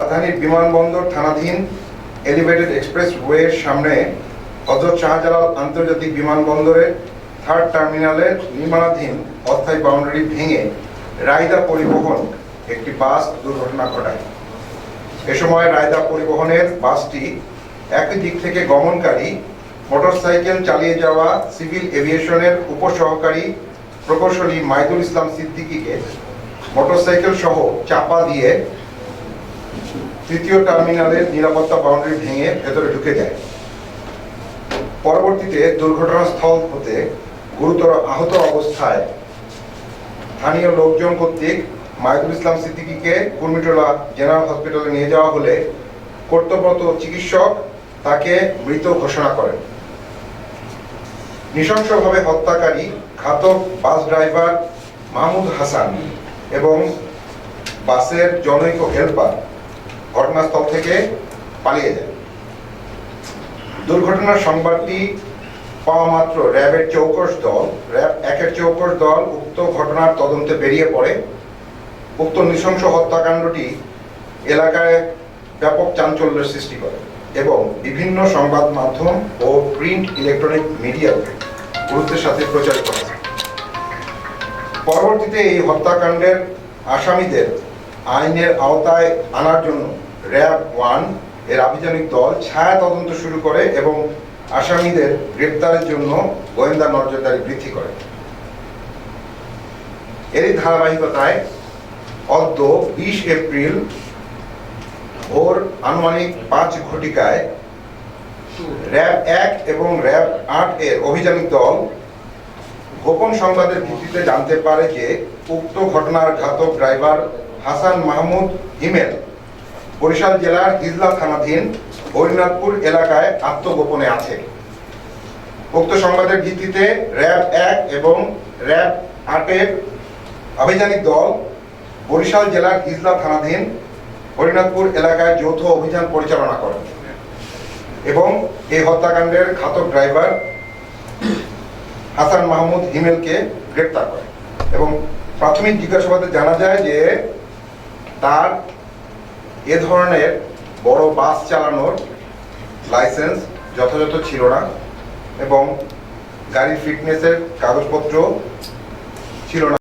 রাজধানীর বিমানবন্দর থানাধীন এলিভেটেড এক্সপ্রেস ওয়ের সামনে হজরত শাহজালাল আন্তর্জাতিক বিমানবন্দরের থার্ড টার্মিনালের নির্মাণাধীন অস্থায়ী বাউন্ডারি ভেঙে রায়দা পরিবহন একটি বাস দুর্ঘটনা ঘটায়। এ সময় রায়দা পরিবহনের বাসটি একই দিক থেকে গমনকারী, মোটরসাইকেল চালিয়ে যাওয়া সিভিল এভিয়েশনের উপসহকারী প্রকৌশলী মাইদুল ইসলাম সিদ্দিকিকে মোটরসাইকেল সহ চাপা দিয়ে তৃতীয় টার্মিনালের নিরাপত্তা বাউন্ডারি ভেঙে ভেতরে ঢুকে যায়। পরবর্তীতে দুর্ঘটনাস্থল হতে গুরুতর আহত অবস্থায় স্থানীয় লোকজন কর্তৃক মাইদুল ইসলাম সিদ্দিকীকে কুর্মিটোলা জেনারেল হসপিটালে নিয়ে যাওয়া হলে কর্তব্যরত চিকিৎসক তাকে মৃত ঘোষণা করেন। নৃশংসভাবে হত্যাকারী ঘাতক বাস ড্রাইভার মাহমুদ হাসান এবং বাসের জনৈক হেল্পার ঘটনাস্থল থেকে পালিয়ে যায়। দুর্ঘটনার সংবাদটি পাওয়া মাত্র র্যাবের চৌকস দল। র্যাব একের চৌকস দল উক্ত ঘটনার তদন্তে বেরিয়ে পড়ে। উক্ত নৃশংস হত্যাকাণ্ডটি এলাকায় ব্যাপক চাঞ্চল্যের সৃষ্টি করে এবং বিভিন্ন সংবাদ মাধ্যম ও প্রিন্ট ইলেকট্রনিক মিডিয়াতে গুরুত্বের সাথে প্রচার হয়। পরবর্তীতে এই হত্যাকাণ্ডের আসামিদের আইনের আওতায় আনার জন্য র্যাব ওয়ানের আভিযানিক দল ছায়া তদন্ত শুরু করে এবং আসামিদের গ্রেপ্তারের জন্য গোয়েন্দা নজরদারি বৃদ্ধি করে। এরই ধারাবাহিকতায় অদ্য বিশ এপ্রিল ভোর আনুমানিক পাঁচ ঘটিকায় র্যাব এক এবং র্যাব আট এর অভিযানিক দল গোপন সংবাদের ভিত্তিতে জানতে পারে যে উক্ত ঘটনার ঘাতক ড্রাইভার হাসান মাহমুদ হিমেল বরিশাল জেলার হিজলা থানাধীন হরিনাথপুর এলাকায় আত্মগোপনে আছে। উক্ত সংবাদের ভিত্তিতে র্যাব এক এবং র্যাব আটের আভিযানিক দল বরিশাল জেলার হিজলা থানাধীন হরিনাথপুর এলাকায় যৌথ অভিযান পরিচালনা করে এবং এই হত্যাকাণ্ডের ঘাতক ড্রাইভার হাসান মাহমুদ হিমেলকে গ্রেপ্তার করে এবং প্রাথমিক জিজ্ঞাসাবাদে জানা যায় যে তার এ ধরনের বড় বাস চালানোর লাইসেন্স যথাযথ ছিল না এবং গাড়ির ফিটনেসের কাগজপত্র ছিল না।